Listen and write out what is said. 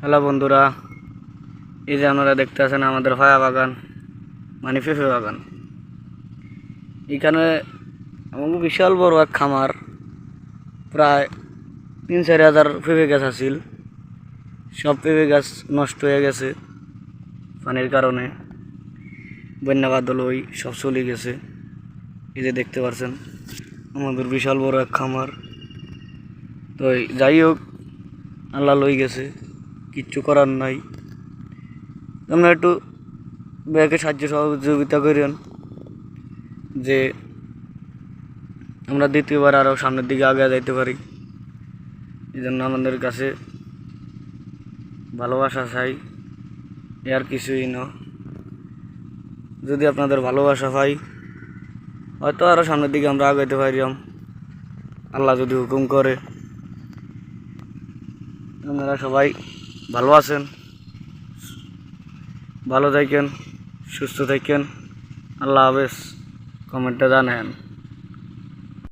Hello বন্ধুরা, এই যে আপনারা দেখতে আছেন আমাদের ফায়া বাগান মানে পেঁপে বাগান। এখানে আমাকে বিশাল বড় এক খামার, প্রায় তিন চারি হাজার পেঁপে গাছ আছিল। সব পেঁপে গাছ নষ্ট হয়ে গেছে পানির কারণে। বন্যা, বাদল ওই সব চলে গেছে। এই যে দেখতে পাচ্ছেন আমাদের বিশাল বড় এক খামার। তো যাই হোক, আল্লাহ লই গেছে। কিচ্ছু করার নাই। আমরা একটু ব্যাগে সাহায্য সহযোগিতা করেন যে আমরা দ্বিতীয়বার আরও সামনের দিকে আগে যাইতে পারি। এই জন্য আমাদের কাছে ভালোবাসা চাই, এ আর কিছুই না। যদি আপনাদের ভালোবাসা পাই, হয়তো আরও সামনের দিকে আমরা আগাইতে পারিলাম আল্লাহ যদি হুকুম করে। আপনারা সবাই ভালো আছেন? ভালো থাকেন সুস্থ থাকেন। আল্লাহ হাফেজ। কমেন্টে জানান।